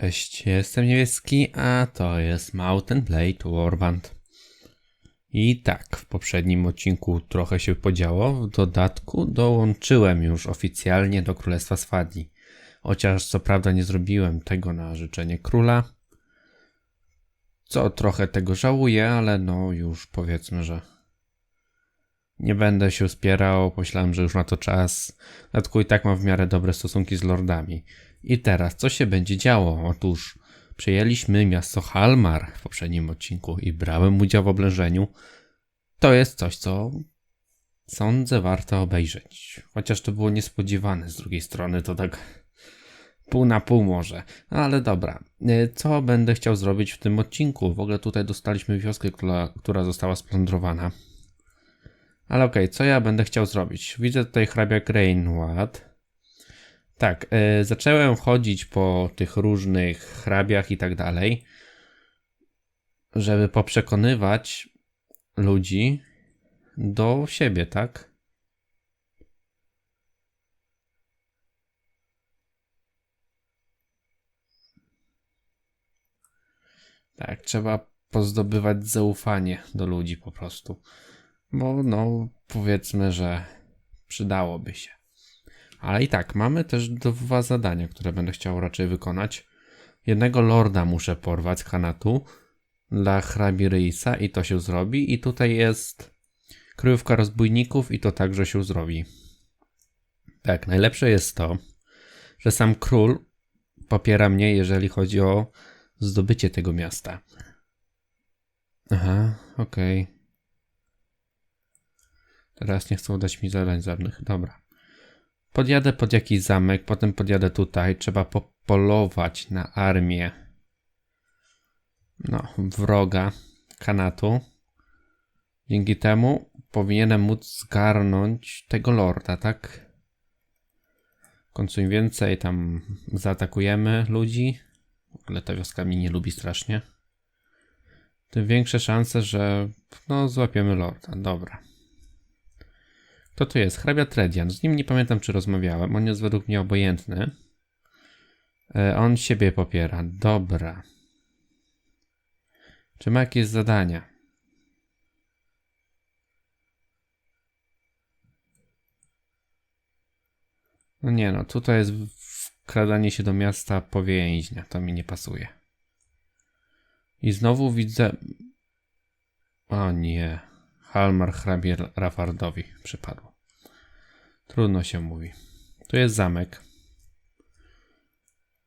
Cześć, jestem niebieski, a to jest Mountain Blade Warband. I tak, w poprzednim odcinku trochę się podziało, w dodatku dołączyłem już oficjalnie do Królestwa Swadii. Chociaż co prawda nie zrobiłem tego na życzenie króla, co trochę tego żałuję, ale no już powiedzmy, że nie będę się spierał, myślałem, że już na to czas. Dodatku i tak mam w miarę dobre stosunki z lordami. I teraz, co się będzie działo? Otóż przejęliśmy miasto Halmar w poprzednim odcinku i brałem udział w oblężeniu. To jest coś, co sądzę warto obejrzeć. Chociaż to było niespodziewane z drugiej strony, to tak pół na pół może. Ale dobra, E, co będę chciał zrobić w tym odcinku? W ogóle tutaj dostaliśmy wioskę, która, która została splądrowana. Ale okej, co ja będę chciał zrobić? Widzę tutaj hrabia Grainwad. Tak, e, zacząłem chodzić po tych różnych hrabiach i tak dalej, żeby poprzekonywać ludzi do siebie, tak? Tak, trzeba pozdobywać zaufanie do ludzi po prostu. Bo no, powiedzmy, że przydałoby się. Ale i tak, mamy też dwa zadania, które będę chciał raczej wykonać. Jednego lorda muszę porwać z Hanatu dla hrabi Reisa i to się zrobi. I tutaj jest kryjówka rozbójników i to także się zrobi. Tak, najlepsze jest to, że sam król popiera mnie, jeżeli chodzi o zdobycie tego miasta. Aha, okej. Okay. Teraz nie chcą dać mi zadań żadnych. Dobra. Podjadę pod jakiś zamek, potem podjadę tutaj. Trzeba popolować na armię. No, wroga kanatu. Dzięki temu powinienem móc zgarnąć tego lorda, tak? W końcu im więcej tam zaatakujemy ludzi, w ogóle ta wioska mi nie lubi strasznie, tym większe szanse, że no złapiemy lorda. Dobra. Kto to jest? Hrabia Tredian. Z nim nie pamiętam, czy rozmawiałem. On jest według mnie obojętny. E, on siebie popiera. Dobra. Czy ma jakieś zadania? No nie no, tutaj jest wkradanie się do miasta powięźnia. To mi nie pasuje. I znowu widzę... O nie. Halmar hrabie Rafardowi przypadło. Trudno się mówi. Tu jest zamek.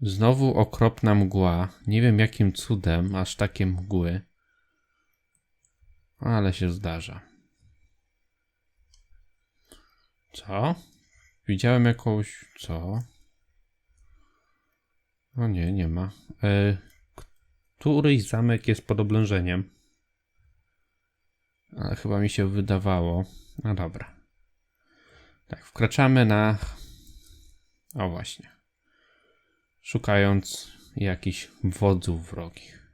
Znowu okropna mgła. Nie wiem jakim cudem aż takie mgły. Ale się zdarza. Co? Widziałem jakąś... Co? O nie, nie ma. E, któryś zamek jest pod oblężeniem. Ale chyba mi się wydawało. No dobra. Tak, wkraczamy na. O właśnie. Szukając jakichś wodzów wrogich.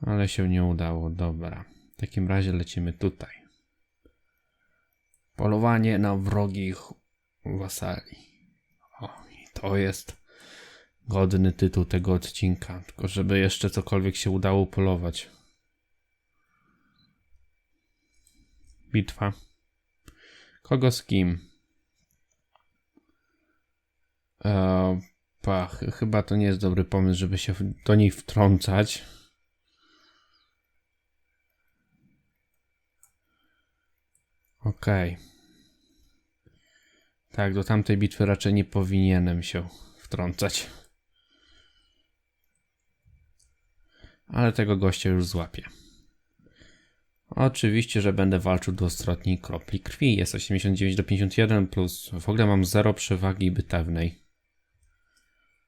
Ale się nie udało. Dobra. W takim razie lecimy tutaj. Polowanie na wrogich wasali. O, i to jest godny tytuł tego odcinka. Tylko żeby jeszcze cokolwiek się udało polować. Bitwa. Kogo z kim? E, pach, chyba to nie jest dobry pomysł, żeby się do niej wtrącać. Okej. Okay. Tak, do tamtej bitwy raczej nie powinienem się wtrącać. Ale tego gościa już złapię. Oczywiście, że będę walczył do ostatniej kropli krwi. Jest 89 do 51 plus w ogóle mam 0 przewagi bytewnej.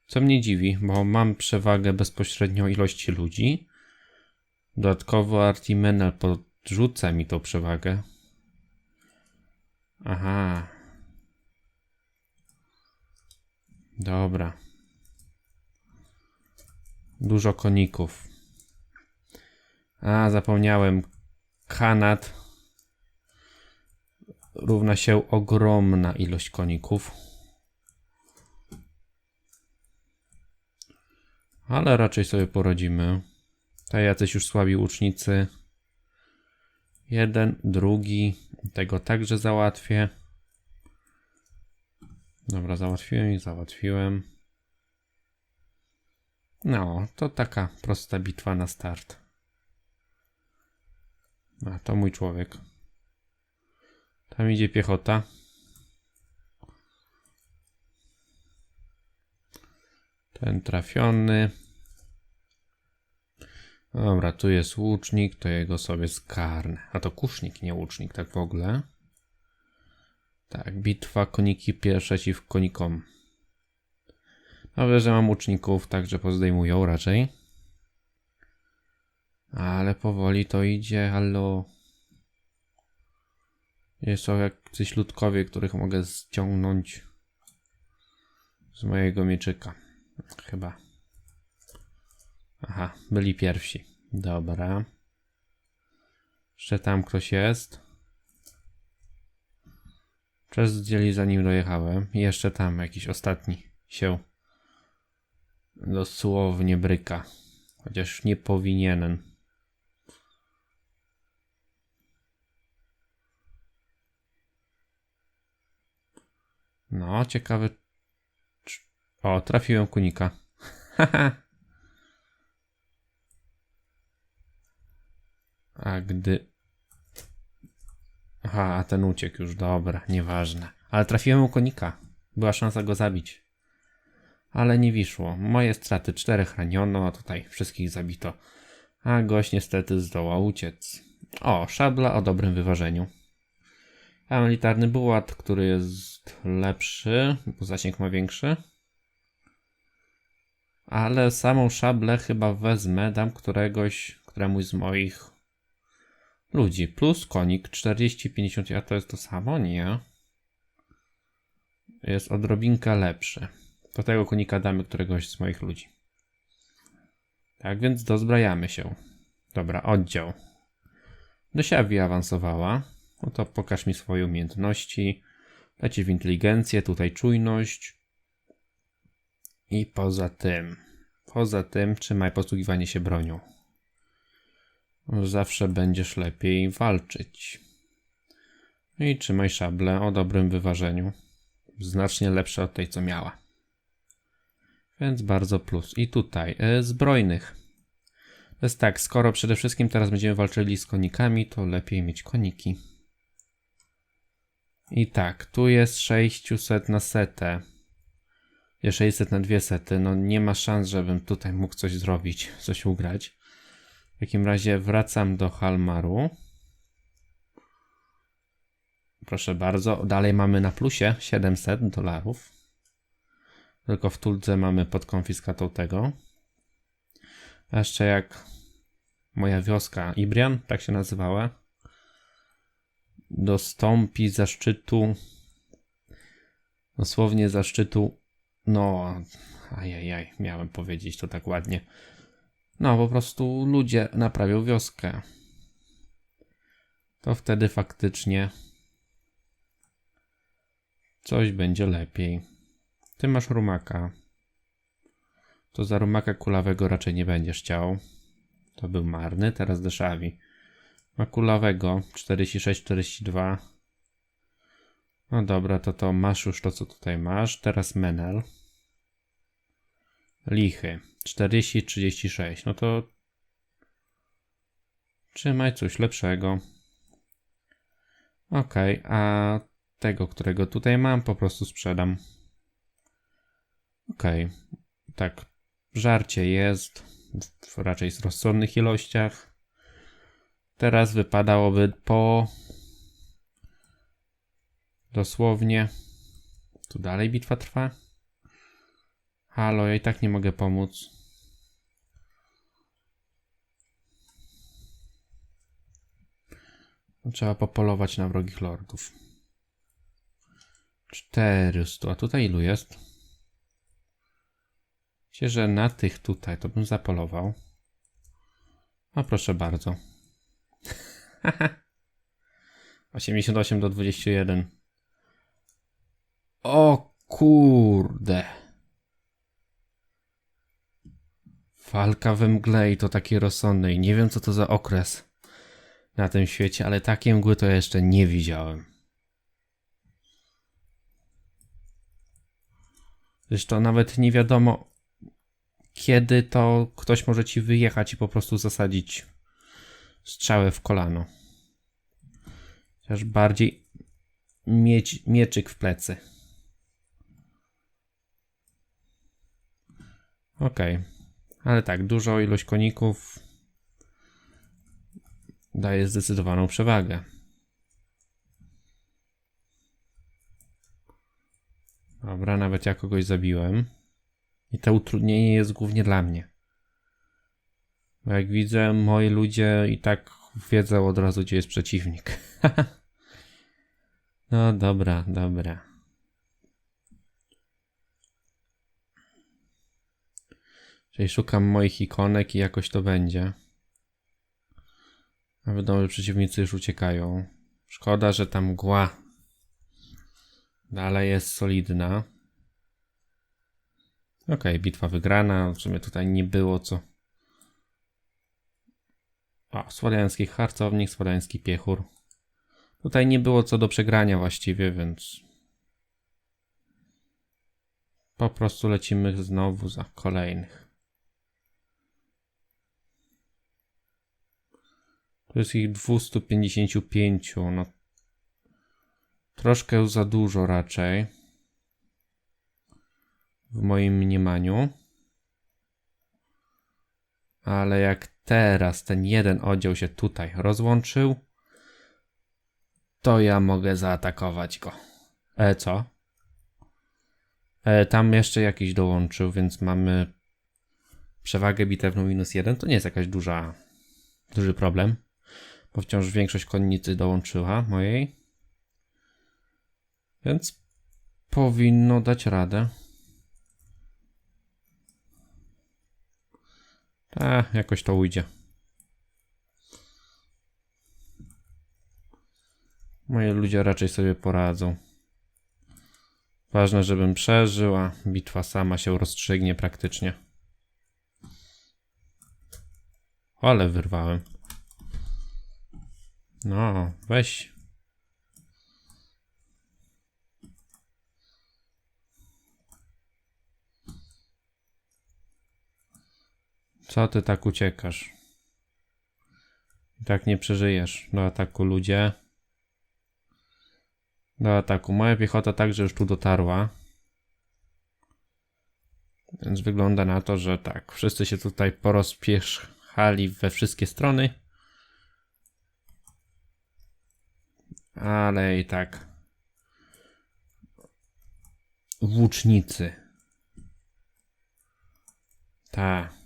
Co mnie dziwi, bo mam przewagę bezpośrednio ilości ludzi. Dodatkowo Artimenel podrzuca mi tą przewagę. Aha. Dobra. Dużo koników. A, zapomniałem. Kanad równa się ogromna ilość koników. Ale raczej sobie poradzimy. Te jacyś już słabi łucznicy. Jeden, drugi. Tego także załatwię. Dobra, załatwiłem i załatwiłem. No, to taka prosta bitwa na start. A, to mój człowiek. Tam idzie piechota. Ten trafiony. Dobra, tu jest łucznik, to jego sobie skarnę. A to kusznik, nie łucznik, tak w ogóle. Tak, bitwa koniki przeciw konikom. Dobrze, że mam łuczników, także pozdejmują raczej. Powoli to idzie, hallo. Jest to jacyś ludkowie, których mogę ściągnąć z mojego mieczyka. Chyba. Aha, byli pierwsi. Dobra. Jeszcze tam ktoś jest. Czas zdzieli zanim dojechałem. Jeszcze tam jakiś ostatni się dosłownie bryka. Chociaż nie powinienem. No, ciekawy. czy- O, trafiłem kunika. A gdy. Aha, a ten uciekł już, dobra, nieważne. Ale trafiłem u konika. Była szansa go zabić. Ale nie wyszło. Moje straty czterech raniono, a tutaj wszystkich zabito. A gość niestety zdołał uciec. O, szabla o dobrym wyważeniu. A militarny bułat, który jest lepszy, bo zasięg ma większy. Ale samą szablę chyba wezmę, dam któregoś, któremuś z moich ludzi. Plus konik 40-50, a to jest to samo? Nie. Jest odrobinkę lepszy. Do tego konika damy któregoś z moich ludzi. Tak więc dozbrajamy się. Dobra, oddział. Dosiawi awansowała. No to pokaż mi swoje umiejętności. Leci w inteligencję, tutaj czujność. I poza tym, poza tym trzymaj posługiwanie się bronią. Zawsze będziesz lepiej walczyć. I trzymaj szablę o dobrym wyważeniu. Znacznie lepsze od tej, co miała. Więc bardzo plus. I tutaj, e, zbrojnych. To jest tak, skoro przede wszystkim teraz będziemy walczyli z konikami, to lepiej mieć koniki. I tak, tu jest 600 na setę. Jest 600 na dwie sety. No nie ma szans, żebym tutaj mógł coś zrobić, coś ugrać. W takim razie wracam do Halmaru. Proszę bardzo. Dalej mamy na plusie 700 dolarów. Tylko w Tuldze mamy pod konfiskatą tego. A jeszcze jak moja wioska Ibrian, tak się nazywała, dostąpi zaszczytu, dosłownie zaszczytu, no, ajajaj, miałem powiedzieć to tak ładnie. No, po prostu ludzie naprawią wioskę. To wtedy faktycznie coś będzie lepiej. Ty masz rumaka. To za rumaka kulawego raczej nie będziesz chciał. To był marny, teraz Deszawi. Ma kulawego 46-42. No dobra, to to masz już to, co tutaj masz. Teraz Menel. Lichy 40-36. No to trzymaj coś lepszego. Okej, a tego, którego tutaj mam, po prostu sprzedam. Okej, tak. Żarcie jest, w raczej w rozsądnych ilościach. Teraz wypadałoby po. Dosłownie. Tu dalej bitwa trwa. Halo, ja i tak nie mogę pomóc. Trzeba popolować na wrogich lordów. 400. A tutaj ilu jest? Myślę, że na tych tutaj to bym zapolował. A proszę bardzo. 88 do 21. O kurde. Walka we mgle i to takiej rozsądnej. Nie wiem, co to za okres na tym świecie, ale takiej mgły to jeszcze nie widziałem. Zresztą nawet nie wiadomo, kiedy to ktoś może ci wyjechać i po prostu zasadzić strzałę w kolano. Chociaż bardziej mieć mieczyk w plecy. Okej. Ale tak, dużo ilość koników daje zdecydowaną przewagę. Dobra, nawet ja kogoś zabiłem. I to utrudnienie jest głównie dla mnie. Jak widzę, moi ludzie i tak wiedzą od razu, gdzie jest przeciwnik. no dobra, dobra. Czyli szukam moich ikonek i jakoś to będzie. A wiadomo, że przeciwnicy już uciekają. Szkoda, że tam mgła dalej jest solidna. Okej, bitwa wygrana. W sumie tutaj nie było co. O, słowiański harcownik, słowiański piechur. Tutaj nie było co do przegrania właściwie, więc po prostu lecimy znowu za kolejnych. To jest ich 255, no troszkę za dużo raczej w moim mniemaniu. Ale jak teraz ten jeden oddział się tutaj rozłączył, to ja mogę zaatakować go. E, co? E, tam jeszcze jakiś dołączył, więc mamy przewagę bitewną minus jeden. To nie jest jakaś duża, duży problem, bo wciąż większość konnicy dołączyła mojej. Więc powinno dać radę. Tak, jakoś to ujdzie. Moje ludzie raczej sobie poradzą. Ważne, żebym przeżył, a bitwa sama się rozstrzygnie praktycznie. Ale wyrwałem. No, weź. Co ty tak uciekasz? I tak nie przeżyjesz do ataku ludzie. Do ataku. Moja piechota także już tu dotarła. Więc wygląda na to, że tak. Wszyscy się tutaj porozpieszchali we wszystkie strony. Ale i tak. Włócznicy. Tak.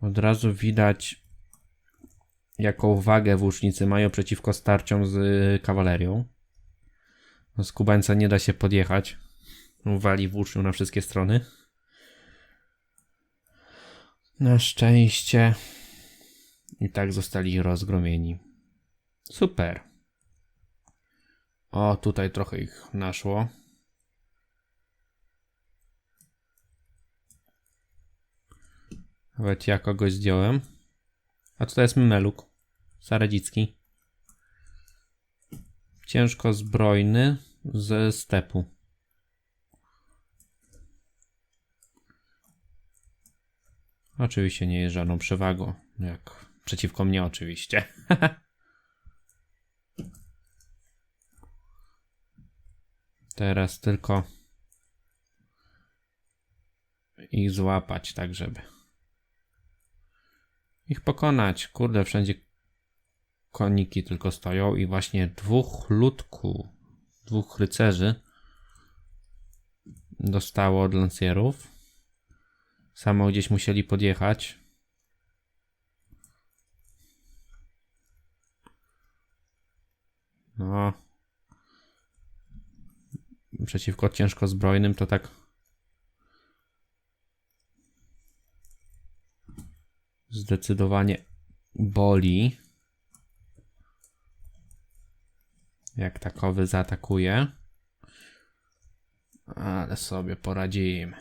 Od razu widać, jaką wagę włócznicy mają przeciwko starciom z kawalerią. No, z Kubańca nie da się podjechać. Wali włócznią na wszystkie strony. Na szczęście i tak zostali rozgromieni. Super. O, tutaj trochę ich naszło. Nawet ja kogoś zdjąłem. A tutaj jest Meluk. Saradzicki. Ciężko zbrojny ze stepu. Oczywiście nie jest żadną przewagą. Jak przeciwko mnie oczywiście. Teraz tylko ich złapać tak, żeby ich pokonać. Kurde, wszędzie koniki tylko stoją i właśnie dwóch ludku, dwóch rycerzy dostało od lancierów. Samo gdzieś musieli podjechać. No. Przeciwko ciężko zbrojnym to tak zdecydowanie boli. Jak takowy zaatakuje. Ale sobie poradzimy.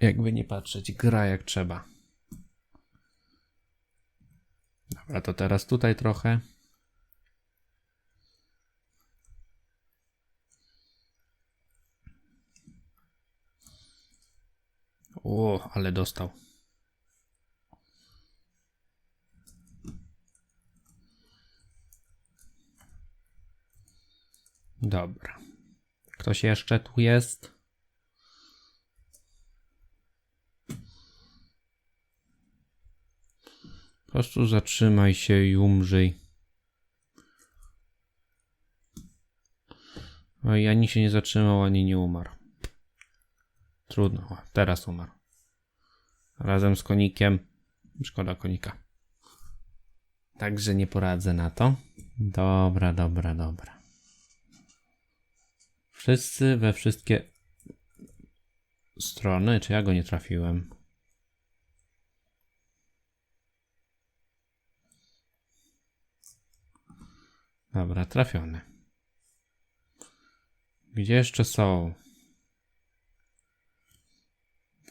Jakby nie patrzeć, gra jak trzeba. Dobra, to teraz tutaj trochę. O, ale dostał. Dobra. Ktoś jeszcze tu jest? Po prostu zatrzymaj się i umrzyj. Oj, ani się nie zatrzymał, ani nie umarł. Trudno. Teraz umarł. Razem z konikiem. Szkoda konika. Także nie poradzę na to. Dobra, dobra, dobra. Wszyscy we wszystkie strony. Czy ja go nie trafiłem? Dobra, trafiony. Gdzie jeszcze są?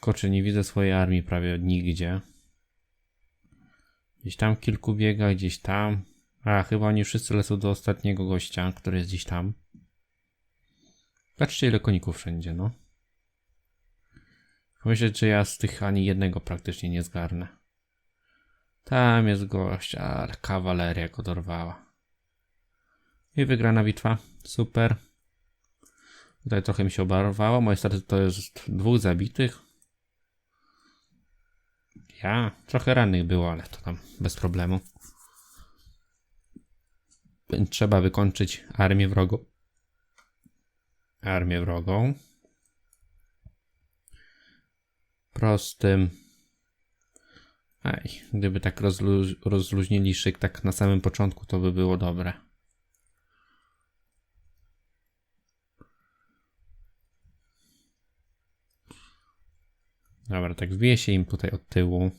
Koczy, nie widzę swojej armii prawie nigdzie. Gdzieś tam kilku biega, gdzieś tam. A, chyba oni wszyscy lecą do ostatniego gościa, który jest gdzieś tam. Patrzcie ile koników wszędzie, no. Myślę, że ja z tych ani jednego praktycznie nie zgarnę. Tam jest gość, ale kawaleria go dorwała. I wygrana bitwa. Super. Tutaj trochę mi się obarwało. Moje starty to jest dwóch zabitych. Ja, trochę rannych było, ale to tam bez problemu. Trzeba wykończyć armię wrogą. Armię wrogą. Prostym. Ej, gdyby tak rozlu rozluźnili szyk tak na samym początku, to by było dobre. Dobra, tak wbije się im tutaj od tyłu.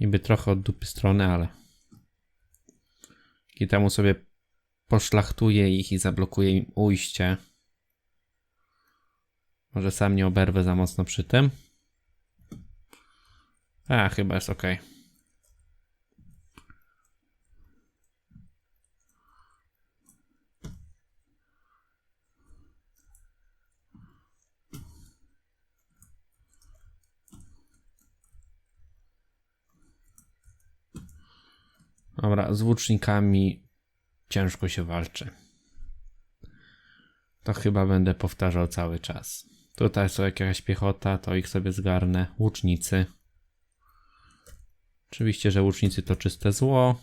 Niby trochę od dupy strony, ale... I temu sobie poszlachtuje ich i zablokuje im ujście. Może sam nie oberwę za mocno przy tym. A, chyba jest ok. Dobra, z łucznikami ciężko się walczy. To chyba będę powtarzał cały czas. Tutaj są jakaś piechota, to ich sobie zgarnę. Łucznicy. Oczywiście, że łucznicy to czyste zło.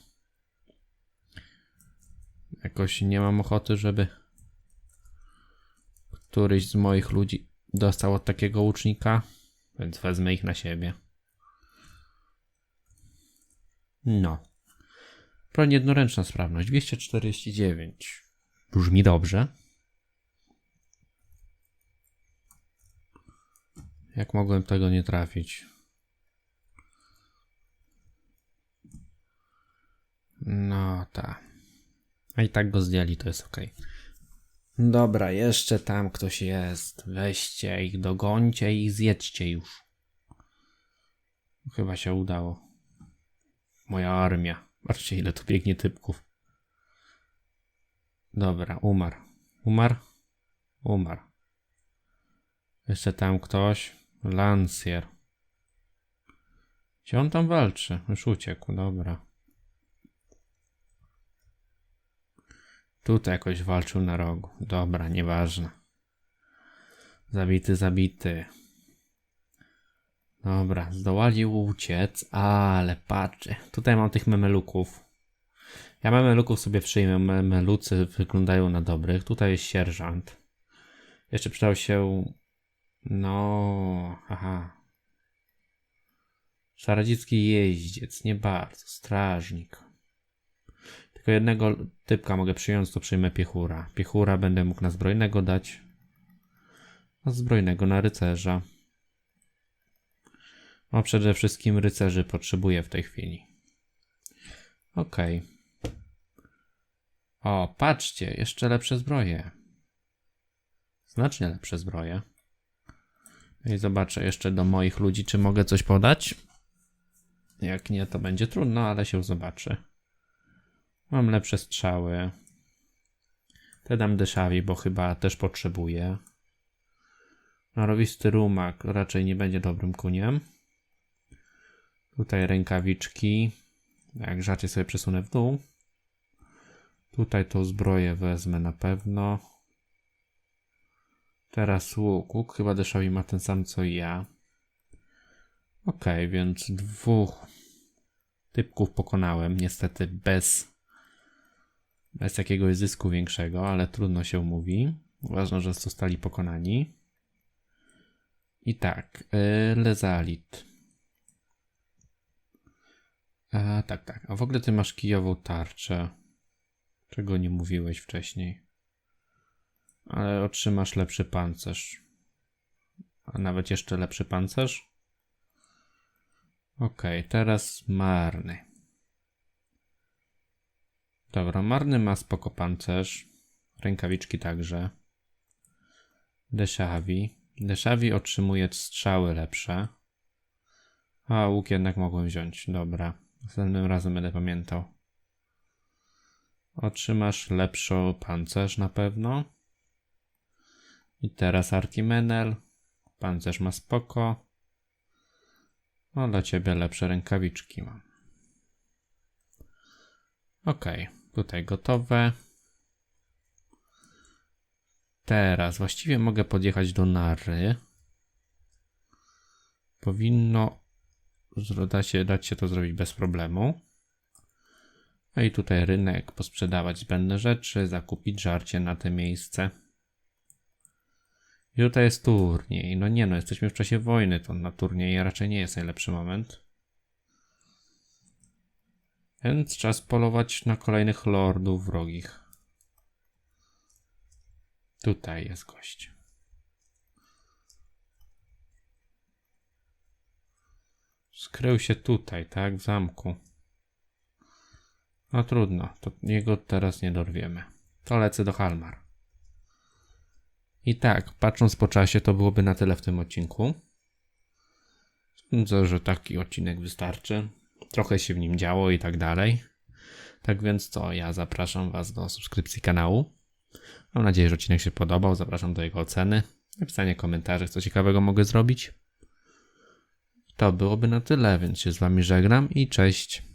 Jakoś nie mam ochoty, żeby któryś z moich ludzi dostał od takiego łucznika, więc wezmę ich na siebie. No. Broń jednoręczna sprawność 249. Brzmi dobrze. Jak mogłem tego nie trafić? No tak. A i tak go zdjęli, to jest ok. Dobra, jeszcze tam ktoś jest. Weźcie ich, dogońcie ich, zjedźcie już. Chyba się udało. Moja armia. Patrzcie, ile tu biegnie typków. Dobra, umarł. Umarł? Umarł. Jeszcze tam ktoś. Lancier. Gdzie on tam walczy? Już uciekł, dobra. Tutaj jakoś walczył na rogu. Dobra, nieważne. Zabity, zabity. Dobra, zdołali uciec, ale patrzcie. Tutaj mam tych memeluków. Ja memeluków sobie przyjmę. Memelucy wyglądają na dobrych. Tutaj jest sierżant. Jeszcze przydał się... No... Aha. Szaradzicki jeździec. Nie bardzo. Strażnik. Tylko jednego typka mogę przyjąć, to przyjmę piechura. Piechura będę mógł na zbrojnego dać. A zbrojnego na rycerza. O, przede wszystkim rycerzy potrzebuję w tej chwili. Okay. O, patrzcie, jeszcze lepsze zbroje. Znacznie lepsze zbroje. I zobaczę jeszcze do moich ludzi, czy mogę coś podać. Jak nie, to będzie trudno, ale się zobaczy. Mam lepsze strzały. Te dam Deszawi, bo chyba też potrzebuję. Narowisty rumak raczej nie będzie dobrym kuniem. Tutaj rękawiczki. Jak rzacie sobie przesunę w dół. Tutaj tą zbroję wezmę na pewno. Teraz łuk. Łuk chyba Deszowi ma ten sam co ja. Okej, więc dwóch typków pokonałem. Niestety bez, bez jakiegoś zysku większego, ale trudno się mówi. Ważne, że zostali pokonani. I tak, yy, Lezalit. A, tak, tak. A w ogóle ty masz kijową tarczę. Czego nie mówiłeś wcześniej. Ale otrzymasz lepszy pancerz. A nawet jeszcze lepszy pancerz? Okej, teraz marny. Dobra, marny ma spoko pancerz. Rękawiczki także. Deszawi. Deszawi otrzymuje strzały lepsze. A łuk jednak mogłem wziąć. Dobra. Następnym razem będę pamiętał. Otrzymasz lepszy pancerz na pewno. I teraz Artimenel. Pancerz ma spoko. No dla ciebie lepsze rękawiczki mam. Ok, tutaj gotowe. Teraz właściwie mogę podjechać do Nary. Powinno da się, dać się to zrobić bez problemu. No i tutaj rynek, posprzedawać zbędne rzeczy, zakupić żarcie na te miejsce. I tutaj jest turniej. No nie no, jesteśmy w czasie wojny, to na turniej raczej nie jest najlepszy moment. Więc czas polować na kolejnych lordów wrogich. Tutaj jest gość. Skrył się tutaj, tak? W zamku. No trudno, to jego teraz nie dorwiemy. To lecę do Halmar. I tak, patrząc po czasie, to byłoby na tyle w tym odcinku. Sądzę, że taki odcinek wystarczy. Trochę się w nim działo i tak dalej. Tak więc to ja zapraszam Was do subskrypcji kanału. Mam nadzieję, że odcinek się podobał. Zapraszam do jego oceny. Napisania komentarzy, co ciekawego mogę zrobić. To byłoby na tyle, więc się z Wami żegnam i cześć.